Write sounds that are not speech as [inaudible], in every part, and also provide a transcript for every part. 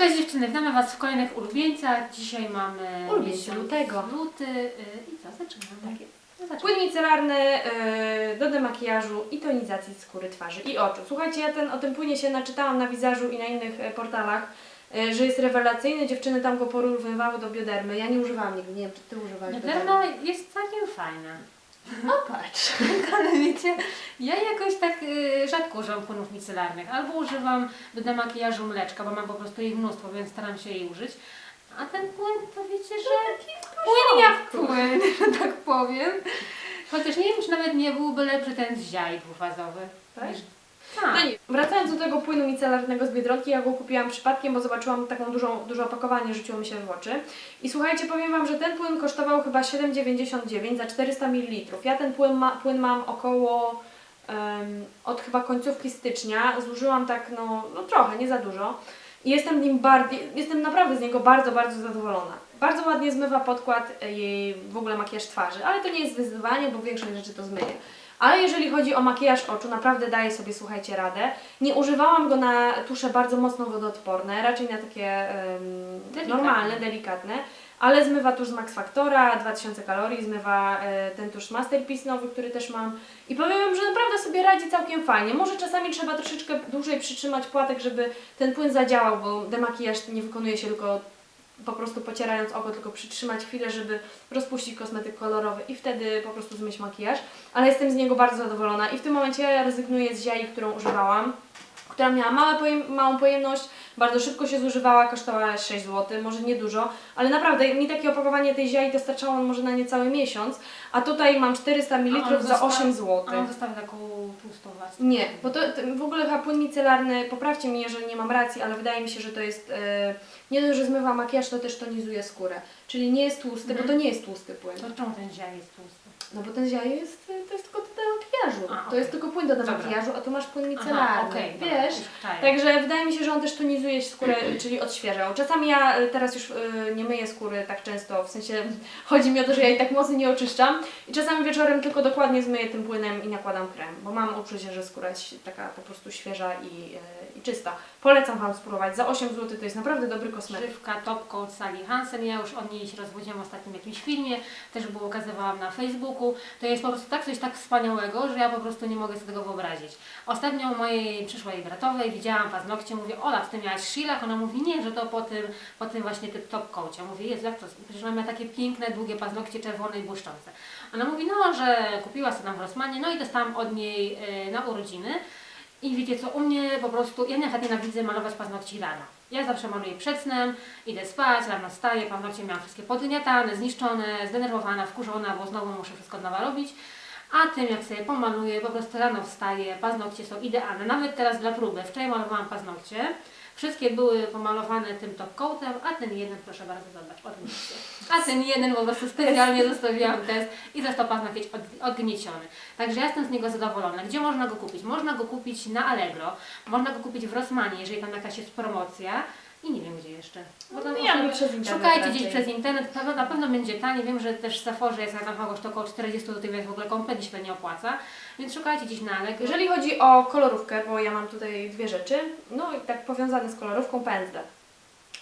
Cześć dziewczyny, witamy Was w kolejnych ulubieńcach. Dzisiaj mamy Ulubieńcy miesiąc lutego. Luty y, i co, zaczynamy. Tak jest. No, zaczynamy. Płyn micelarny do demakijażu i tonizacji skóry twarzy i oczu. Słuchajcie, ja ten, o tym płynie się naczytałam na Wizażu i na innych e, portalach, e, że jest rewelacyjny. Dziewczyny tam go porównywały do biodermy. Ja nie używałam nigdy, nie wiem czy Ty używałaś Derma jest całkiem fajna. No patrz. [laughs] Ale wiecie, ja jakoś tak y, rzadko używam płynów micelarnych. Albo używam do demakijażu mleczka, bo mam po prostu ich mnóstwo, więc staram się jej użyć. A ten płyn to wiecie, że płyn jak płyn, [laughs] że tak powiem. Chociaż nie wiem, czy nawet nie byłby lepszy ten z ziaj dwufazowy. Tak? Niż... Tak. No nie. Wracając do tego płynu micelarnego z Biedronki, ja go kupiłam przypadkiem, bo zobaczyłam taką dużą, duże opakowanie, rzuciło mi się w oczy. I słuchajcie, powiem Wam, że ten płyn kosztował chyba 7,99 za 400 ml. Ja ten płyn, ma, płyn mam około em, od chyba końcówki stycznia. Zużyłam tak, no, no trochę, nie za dużo. I jestem nim bardziej, jestem naprawdę z niego bardzo, bardzo zadowolona. Bardzo ładnie zmywa podkład e, jej w ogóle makijaż twarzy, ale to nie jest wyzwanie, bo większość rzeczy to zmyje. Ale jeżeli chodzi o makijaż oczu, naprawdę daję sobie, słuchajcie, radę. Nie używałam go na tusze bardzo mocno wodoodporne, raczej na takie em, Delikatne. normalne, delikatne. Ale zmywa tusz z Max Factora, 2000 kalorii, zmywa e, ten tusz Masterpiece nowy, który też mam. I powiem Wam, że naprawdę sobie radzi całkiem fajnie. Może czasami trzeba troszeczkę dłużej przytrzymać płatek, żeby ten płyn zadziałał, bo demakijaż nie wykonuje się tylko po prostu pocierając oko, tylko przytrzymać chwilę, żeby rozpuścić kosmetyk kolorowy i wtedy po prostu zmyć makijaż. Ale jestem z niego bardzo zadowolona i w tym momencie ja rezygnuję z ziai, którą używałam, która miała małe pojem- małą pojemność, bardzo szybko się zużywała, kosztowała 6 zł, może nie dużo, ale naprawdę mi takie opakowanie tej ziai dostarczało może na niecały miesiąc, a tutaj mam 400 A on ml za został- 8 zł. A on taką warstwę. Nie, bo to, to w ogóle chyba płyn micelarny, poprawcie mnie, jeżeli nie mam racji, ale wydaje mi się, że to jest, e, nie dość, że zmywa makijaż, to też tonizuje skórę. Czyli nie jest tłusty, Mhm. bo to nie jest tłusty płyn. To czemu ten ziaj jest tłusty? No bo ten ziaj jest, to jest tylko do makijażu. A, To jest tylko płyn do Dobra. makijażu, a tu masz płyn micelarny. dobra, wiesz? Także wydaje mi się, że on też tonizuje skórę, czyli odświeżał. Czasami ja y, teraz już y, nie myję skóry tak często, w sensie [laughs] chodzi mi o to, że ja jej tak mocno nie oczyszczam i czasami wieczorem tylko dokładnie zmyję tym płynem i nakładam krem, bo mam uczucie, że skóra jest taka po prostu świeża i, y, i czysta. Polecam Wam spróbować. Za 8 zł to jest naprawdę dobry kosmetyk. Żywka Top Coat Sally Hansen. Ja już o niej się rozwodziłam w ostatnim jakimś filmie, też było ukazywałam na Facebooku. To jest po prostu tak coś tak wspaniałego, że ja po prostu nie mogę sobie tego wyobrazić. Ostatnio u mojej przyszłej bratowej widziałam paznokcie, mówię, Ola, ty miałaś Sheila? Ona mówi, nie, że to po tym, po tym właśnie tym Top Coatie. Mówię, jest jak to? Przecież ona takie piękne, długie paznokcie, czerwone i błyszczące. Ona mówi, no, że kupiła sobie tam w Rossmanie, no i dostałam od niej y, na urodziny. I wiecie co, u mnie po prostu, ja nawet nienawidzę malować paznokci rano. Ja zawsze maluję przed snem, idę spać, rano wstaję, paznokcie miałam wszystkie podgniatane, zniszczone, zdenerwowana, wkurzona, bo znowu muszę wszystko od nowa robić. A tym jak sobie pomaluję, po prostu rano wstaję, paznokcie są idealne. Nawet teraz dla próby, wczoraj malowałam paznokcie, wszystkie były pomalowane tym top coatem, a ten jeden, proszę bardzo, zobacz, odgniecie. A ten jeden po prostu specjalnie zostawiłam test i został paznokieć od, odgnieciony. Także ja jestem z niego zadowolona. Gdzie można go kupić? Można go kupić na Allegro, można go kupić w Rossmanie, jeżeli tam jakaś jest promocja. I nie wiem gdzie jeszcze. Bo tam No, ja osoby- bym przez internet Szukajcie raczej. gdzieś przez internet, na pewno, na pewno będzie taniej. Wiem, że też w Sephorze jest tam kogoś to około 40 zł, więc w ogóle kompletnie się to nie opłaca. Więc szukajcie gdzieś na Allegro. Jeżeli chodzi o kolorówkę, bo ja mam tutaj dwie rzeczy, no i tak powiązane z kolorówką, pędzle.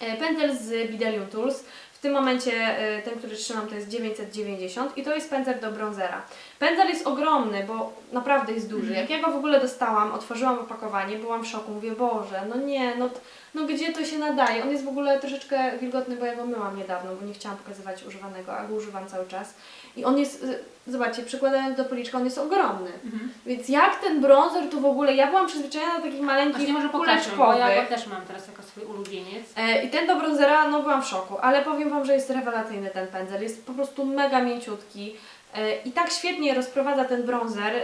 E, Pędzel z Bidelium Tools. W tym momencie e, ten, który trzymam, to jest 990 i to jest pędzel do bronzera. Pędzel jest ogromny, bo naprawdę jest duży. Jak ja go w ogóle dostałam, otworzyłam opakowanie, byłam w szoku. Mówię, Boże, no nie, no, no gdzie to się nadaje? On jest w ogóle troszeczkę wilgotny, bo ja go myłam niedawno, bo nie chciałam pokazywać używanego, a go używam cały czas. I on jest, y, zobaczcie, przykładając do policzka, on jest ogromny. Mhm. Więc jak ten bronzer tu w ogóle, ja byłam przyzwyczajona do takich maleńkich może pokażę, bo kuleczkowych. ja go też mam teraz jako swój ulubieniec. E, I ten do bronzera, no byłam w szoku, ale powiem Wam, że jest rewelacyjny ten pędzel, jest po prostu mega mięciutki e, i tak świetnie rozprowadza ten bronzer, e,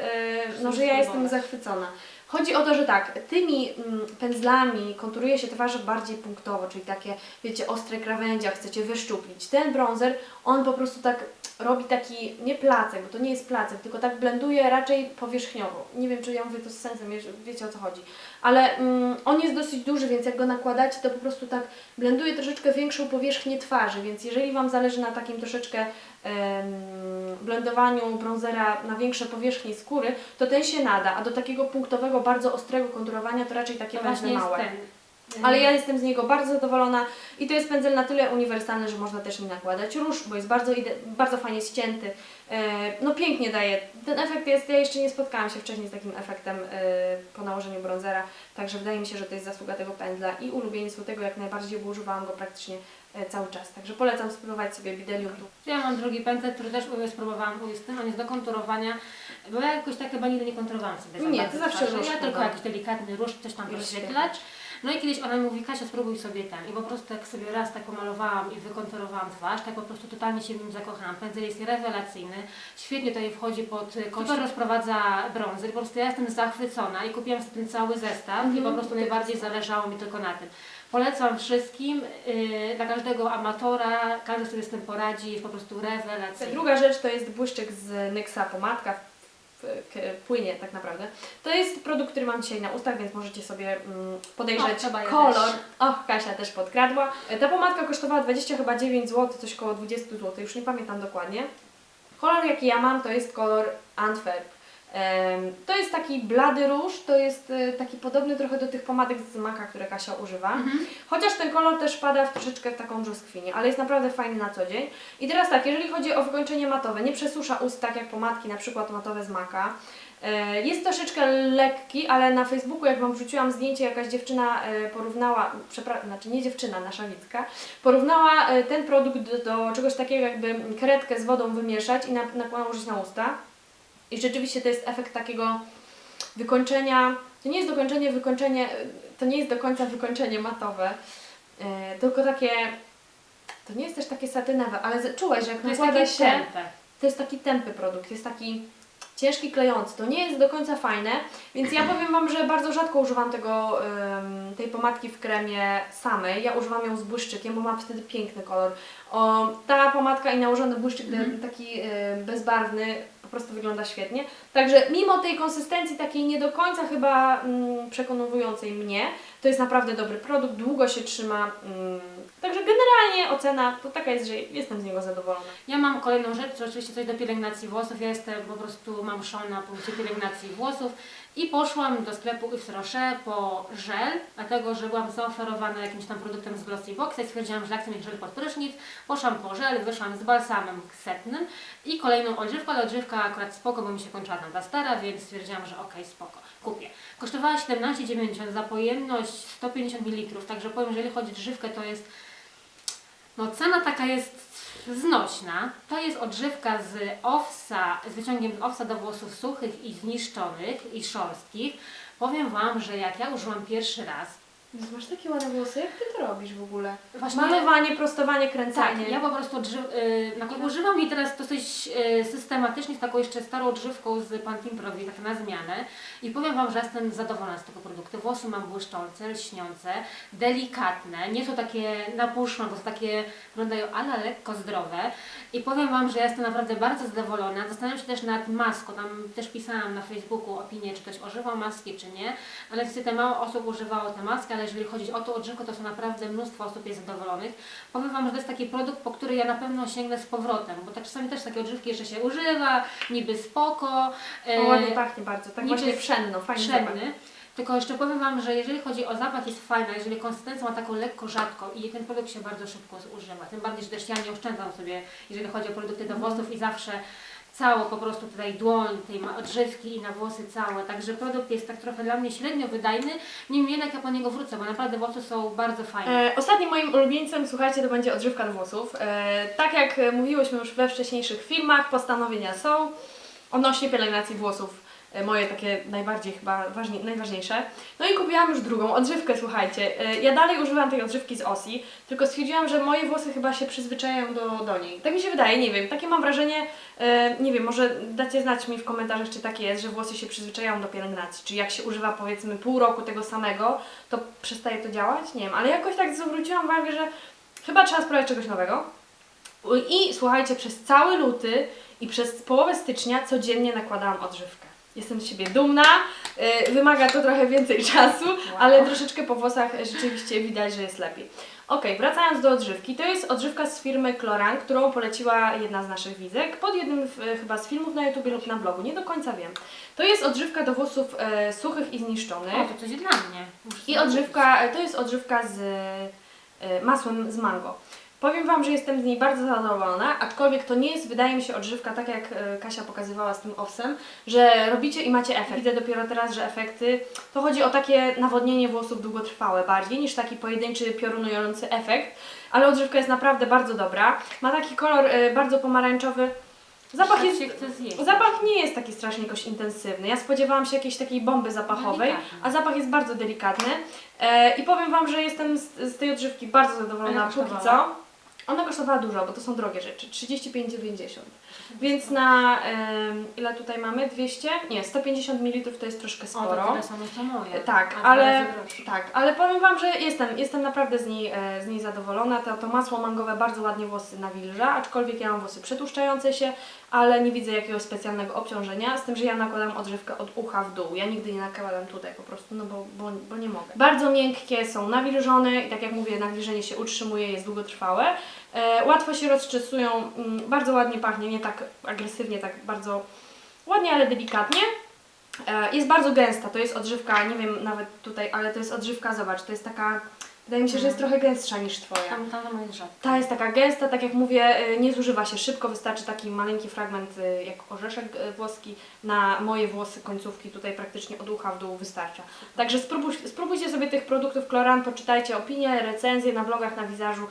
no że ja jestem spróbować. zachwycona. Chodzi o to, że tak, tymi mm, pędzlami konturuje się twarz bardziej punktowo, czyli takie, wiecie, ostre krawędzia, chcecie wyszczuplić. Ten bronzer, on po prostu tak robi taki, nie placek, bo to nie jest placek, tylko tak blenduje raczej powierzchniowo. Nie wiem, czy ja mówię to z sensem, wiecie o co chodzi. Ale mm, on jest dosyć duży, więc jak go nakładacie, to po prostu tak blenduje troszeczkę większą powierzchnię twarzy, więc jeżeli Wam zależy na takim troszeczkę em, blendowaniu bronzera na większe powierzchnie skóry, to ten się nada, a do takiego punktowego, bardzo ostrego konturowania to raczej takie To właśnie jest małe. ten. Ale ja jestem z niego bardzo zadowolona i to jest pędzel na tyle uniwersalny, że można też nim nakładać róż, bo jest bardzo, ide- bardzo fajnie ścięty. E, No pięknie daje. Ten efekt jest, ja jeszcze nie spotkałam się wcześniej z takim efektem e, po nałożeniu bronzera, także wydaje mi się, że to jest zasługa tego pędzla i ulubieniec tego jak najbardziej, bo używałam go praktycznie e, cały czas. Także polecam spróbować sobie Bidelium. Ja mam drugi pędzel, który też y, spróbowałam u Justyny, on jest do konturowania, bo ja jakoś takie chyba nigdy nie konturowałam sobie za Nie, bardzo ty zawsze twarzy. róż Ja tylko chyba. jakiś delikatny róż, coś tam I rozświetlać. No i kiedyś ona mi mówi, Kasia spróbuj sobie ten. I po prostu jak sobie raz tak pomalowałam i wykonturowałam twarz, tak po prostu totalnie się w nim zakochałam. Pędzel jest rewelacyjny, świetnie tutaj wchodzi pod y, kość, super rozprowadza brązy. Po prostu ja jestem zachwycona i kupiłam sobie ten cały zestaw i po Mhm. prostu najbardziej zależało mi tylko na tym. Polecam wszystkim, yy, dla każdego amatora, każdy sobie z tym poradzi, jest po prostu rewelacyjny. Druga rzecz to jest błyszczyk z Nyxa pomadka płynie tak naprawdę. To jest produkt, który mam dzisiaj na ustach, więc możecie sobie mm, podejrzeć O, ja kolor. też. Och, Kasia też podkradła. E, Ta pomadka kosztowała 20 chyba 9 zł, coś koło 20 zł, już nie pamiętam dokładnie. Kolor jaki ja mam to jest kolor Antwerp. To jest taki blady róż, to jest e, taki podobny trochę do tych pomadek z Maka, które Kasia używa. Mhm. Chociaż ten kolor też pada w troszeczkę w taką brzoskwinię, ale jest naprawdę fajny na co dzień. I teraz tak, jeżeli chodzi o wykończenie matowe, nie przesusza ust tak jak pomadki, na przykład matowe z Maka. E, Jest troszeczkę lekki, ale na Facebooku, jak Wam wrzuciłam zdjęcie, jakaś dziewczyna e, porównała, przepra- znaczy nie dziewczyna, nasza Wicka, porównała e, ten produkt do, do czegoś takiego, jakby kredkę z wodą wymieszać i na, na, nałożyć na usta. I rzeczywiście to jest efekt takiego wykończenia, to nie jest dokończenie, wykończenie, to nie jest do końca wykończenie matowe, e, tylko takie, to nie jest też takie satynowe, ale czułeś, że jak nakłada się, tępe. to jest taki tępy produkt, jest taki ciężki, klejący, to nie jest do końca fajne, więc ja powiem Wam, że bardzo rzadko używam tego, ym, tej pomadki w kremie samej, ja używam ją z błyszczykiem, bo ma wtedy piękny kolor. O, ta pomadka i nałożony błyszczyk Mhm. taki y, bezbarwny prostu wygląda świetnie. Także mimo tej konsystencji takiej nie do końca chyba mm, przekonującej mnie, to jest naprawdę dobry produkt, długo się trzyma. Mm, także generalnie ocena to taka jest, że jestem z niego zadowolona. Ja mam kolejną rzecz, oczywiście coś do pielęgnacji włosów. Ja jestem po prostu, mam szał na punkcie pielęgnacji włosów i poszłam do sklepu Yves Rocher po żel, dlatego że byłam zaoferowana jakimś tam produktem z Glossy Box i stwierdziłam, że chcę mieć żel pod prysznic. Poszłam po żel, wyszłam z balsamem setnym i kolejną odżywką, ale odżywka akurat spoko, bo mi się kończyła tam ta stara, więc stwierdziłam, że okej, spoko, kupię. Kosztowała 17,90 za pojemność 150 ml, także powiem, że jeżeli chodzi o odżywkę, to jest no cena taka jest znośna. To jest odżywka z owsa, z wyciągiem z owsa do włosów suchych i zniszczonych i szorstkich. Powiem Wam, że jak ja użyłam pierwszy raz, Jezu, Masz takie ładne włosy, jak Ty to robisz w ogóle? właśnie Malowanie, prostowanie, kręcanie. tak, ja po prostu odży- y, na, używam jej teraz dosyć y, systematycznie z taką jeszcze starą odżywką z Pantene Pro, tak na zmianę i powiem Wam, że jestem zadowolona z tego produktu. Włosy mam błyszczące, lśniące, delikatne, nie są takie napuszczone, bo są takie, wyglądają ale lekko zdrowe i powiem Wam, że ja jestem naprawdę bardzo zadowolona. Zastanawiam się też nad maską, tam też pisałam na Facebooku opinię, czy ktoś używał maski, czy nie, ale niestety mało osób używało tę maskę, ale jeżeli chodzi o tą odżywkę, to są naprawdę mnóstwo osób jest zadowolonych. Powiem Wam, że to jest taki produkt, po który ja na pewno sięgnę z powrotem, bo tak czasami też takie odżywki jeszcze się używa, niby spoko, e, O, ładnie pachnie bardzo, tak niby właśnie pszenno, fajny zapach. pszenny. Tylko jeszcze powiem Wam, że jeżeli chodzi o zapach jest fajna, jeżeli konsystencja ma taką lekko rzadką i ten produkt się bardzo szybko zużywa. Tym bardziej, że też ja nie oszczędzam sobie, jeżeli chodzi o produkty do włosów i zawsze całą po prostu tutaj dłoń tej odżywki i na włosy całe. Także produkt jest tak trochę dla mnie średnio wydajny, niemniej jednak ja po niego wrócę, bo naprawdę włosy są bardzo fajne. E, ostatnim moim ulubieńcem, słuchajcie, to będzie odżywka do włosów. E, tak jak mówiłyśmy już we wcześniejszych filmach, postanowienia są odnośnie pielęgnacji włosów. E, moje takie najbardziej chyba ważni, najważniejsze. No i kupiłam już drugą odżywkę, słuchajcie. E, ja dalej używam tej odżywki z Osi, tylko stwierdziłam, że moje włosy chyba się przyzwyczajają do, do niej. Tak mi się wydaje, nie wiem. Takie mam wrażenie, e, nie wiem, może dacie znać mi w komentarzach, czy tak jest, że włosy się przyzwyczajają do pielęgnacji. Czy jak się używa powiedzmy pół roku tego samego, to przestaje to działać? Nie wiem, ale jakoś tak zwróciłam uwagę, że chyba trzeba spróbować czegoś nowego. I słuchajcie, przez cały luty i przez połowę stycznia codziennie nakładałam odżywkę. Jestem z siebie dumna, y, wymaga to trochę więcej [laughs] czasu, ale troszeczkę po włosach rzeczywiście widać, że jest lepiej. Okej, wracając do odżywki. To jest odżywka z firmy Cloran, którą poleciła jedna z naszych widzek pod jednym w, chyba z filmów na YouTube lub na blogu, nie do końca wiem. To jest odżywka do włosów e, suchych i zniszczonych. O, to coś dla mnie. Muszę I sobie odżywka, e, to jest odżywka z e, masłem z mango. Powiem Wam, że jestem z niej bardzo zadowolona, aczkolwiek to nie jest, wydaje mi się, odżywka, tak jak e, Kasia pokazywała z tym owsem, że robicie i macie efekt. Widzę dopiero teraz, że efekty, to chodzi o takie nawodnienie włosów długotrwałe bardziej niż taki pojedynczy piorunujący efekt, ale odżywka jest naprawdę bardzo dobra. Ma taki kolor e, bardzo pomarańczowy. Zapach jest, zapach nie jest taki strasznie jakoś intensywny. Ja spodziewałam się jakiejś takiej bomby zapachowej, Delikatny. a zapach jest bardzo delikatny. E, I powiem Wam, że jestem z, z tej odżywki bardzo zadowolona póki co. Ona kosztowała dużo, bo to są drogie rzeczy. 35,90. Więc na em, ile tutaj mamy? 200? Nie, 150 ml to jest troszkę O, sporo. to tyle samo co moje. Tak, A dwa ale, razy droższe. tak, ale powiem Wam, że jestem, jestem naprawdę z niej, e, z niej zadowolona. To, to masło mangowe bardzo ładnie włosy nawilża, aczkolwiek ja mam włosy przetłuszczające się, ale nie widzę jakiegoś specjalnego obciążenia, z tym, że ja nakładam odżywkę od ucha w dół. Ja nigdy nie nakładam tutaj po prostu, no bo, bo, bo nie mogę. Bardzo miękkie, są nawilżone i tak jak mówię, nawilżenie się utrzymuje, jest długotrwałe. E, łatwo się rozczesują, mm, bardzo ładnie pachnie, nie tak agresywnie, tak bardzo ładnie, ale delikatnie. E, Jest bardzo gęsta, to jest odżywka, nie wiem nawet tutaj, ale to jest odżywka, zobacz, to jest taka, wydaje mi się, że jest trochę gęstsza niż Twoja. Tam, tam, tam jest rzadko. Ta jest taka gęsta, tak jak mówię, y, nie zużywa się szybko, wystarczy taki maleńki fragment jak orzeszek włoski na moje włosy, końcówki tutaj praktycznie od ucha w dół wystarcza. Także spróbuj, spróbujcie sobie tych produktów Cloran, poczytajcie opinie, recenzje na blogach, na wizażu.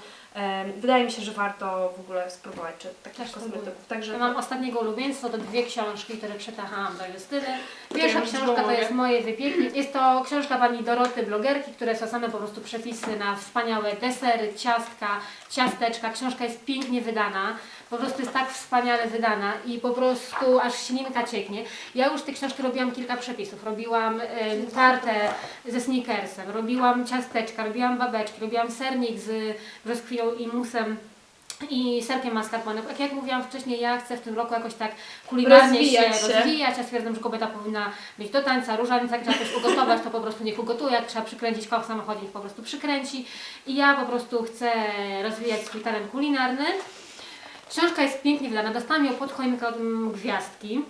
Wydaje mi się, że warto w ogóle spróbować czy takich Też kosmetyków. Także Ja mam ostatniego ulubieństwa, to dwie książki, które przetachałam do Justyny. Pierwsza książka to jest Moje wypieki. Jest to książka pani Doroty, blogerki, które są same po prostu przepisy na wspaniałe desery, ciastka, ciasteczka. Książka jest pięknie wydana, po prostu jest tak wspaniale wydana i po prostu aż ślinka cieknie. Ja już te książki robiłam kilka przepisów. Robiłam em, tartę ze sneakersem, robiłam ciasteczka, robiłam babeczki, robiłam sernik z i musem i serkiem mascarpone. Jak, jak mówiłam wcześniej, ja chcę w tym roku jakoś tak kulinarnie Rozwijać się, się. rozwijać. Ja stwierdzam, że kobieta powinna być do tańca, różańca, jak trzeba coś ugotować, to po prostu niech ugotuje, jak trzeba przykręcić w samochodzie, niech po prostu przykręci. I ja po prostu chcę rozwijać swój talent kulinarny. Książka jest pięknie wydana, dostałam ją pod choinkę od Gwiazdki.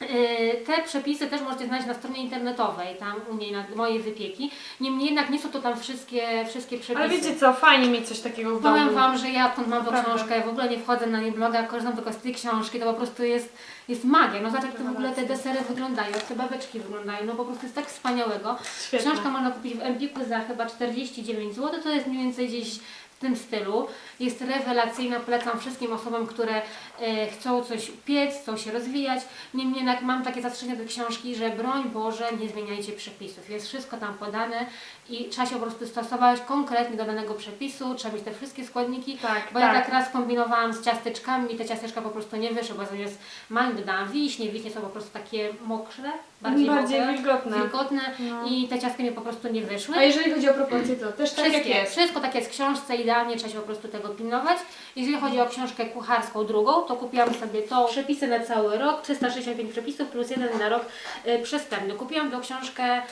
Yy, Te przepisy też możecie znaleźć na stronie internetowej, tam u niej na moje wypieki. Niemniej jednak nie są to tam wszystkie, wszystkie przepisy. Ale wiecie co, fajnie mieć coś takiego w domu. Powiem Wam, że ja odkąd mam tą książkę, w ogóle nie wchodzę na jej bloga, korzystam tylko z tej książki, to po prostu jest, jest magia. No zobacz jak to w ogóle te desery wyglądają, jak te babeczki wyglądają, no po prostu jest tak wspaniałego. Świetne. Książka można kupić w Empiku za chyba 49 zł, to jest mniej więcej gdzieś tym stylu. Jest rewelacyjna, polecam wszystkim osobom, które e, chcą coś piec, chcą się rozwijać. Niemniej jednak mam takie zastrzeżenia do książki, że broń Boże, nie zmieniajcie przepisów. Jest wszystko tam podane i trzeba się po prostu stosować konkretnie do danego przepisu, trzeba mieć te wszystkie składniki. Tak, Bo tak. ja tak raz kombinowałam z ciasteczkami i te ciasteczka po prostu nie wyszły, bo zamiast malin dodałam wiśnie, wiśnie są po prostu takie mokre, bardziej, Bardziej wilgotne. wilgotne No. i te ciastki mi po prostu nie wyszły. A jeżeli chodzi o proporcje, to też tak jak jest. wszystko tak jest w książce, idealnie trzeba się po prostu tego pilnować. Jeżeli chodzi o książkę kucharską drugą, to kupiłam sobie to przepisy na cały rok, 365 przepisów plus jeden na rok y, przestępny. Kupiłam tą książkę y,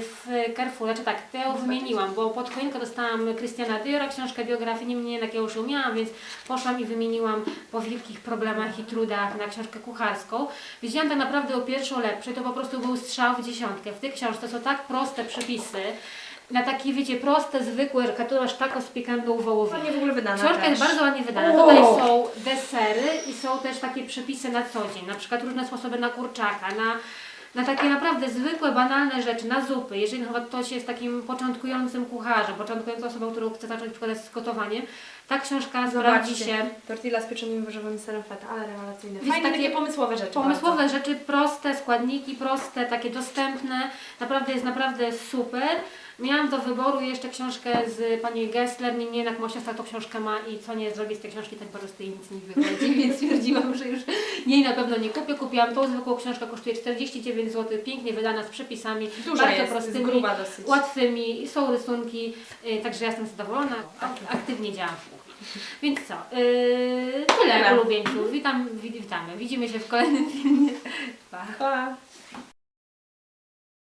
w Carrefour, znaczy tak, ją wymieniłam, bo pod choinkę dostałam Christiana Diora, książkę biografii, niemniej jednak ja już ją miałam, więc poszłam i wymieniłam po wielkich problemach i trudach na książkę kucharską. Wiedziałam tak naprawdę o pierwszą lepszej, to po prostu był strzał w dziesiątkę. W tej książce są tak proste przepisy, na takie, wiecie, proste, zwykłe, że katulasz tako z pikandą wołowiny. Ładnie w ogóle wydana Książka też. jest bardzo ładnie wydana. O! Tutaj są desery i są też takie przepisy na co dzień, na przykład różne sposoby na kurczaka, na, na takie naprawdę zwykłe, banalne rzeczy, na zupy. Jeżeli na przykład ktoś jest takim początkującym kucharzem, początkującą osobą, którą chce zacząć przykładać z gotowaniem, ta książka sprawdzi się. Tortilla z pieczonymi warzywami serem feta, ale rewelacyjne. Fajne takie takie pomysłowe rzeczy. Pomysłowe rzeczy, proste składniki, proste, takie dostępne. Naprawdę jest naprawdę super. Miałam do wyboru jeszcze książkę z pani Gessler, niemniej jednak moja siostra tą książkę ma i co nie zrobię z tej książki, tak po prostu jej nic nie wychodzi, [laughs] więc stwierdziłam, że już jej na pewno nie kupię. Kupiłam tą zwykłą książkę, kosztuje 49 zł, pięknie wydana z przepisami, Duża bardzo jest, prostymi, gruba dosyć. łatwymi, są rysunki, y, także ja jestem zadowolona, ak- aktywnie działam w kuchni. Więc co, yy, tyle Tyle. ulubieńców, Witam, wi- witamy, widzimy się w kolejnym filmie. Pa. Pa.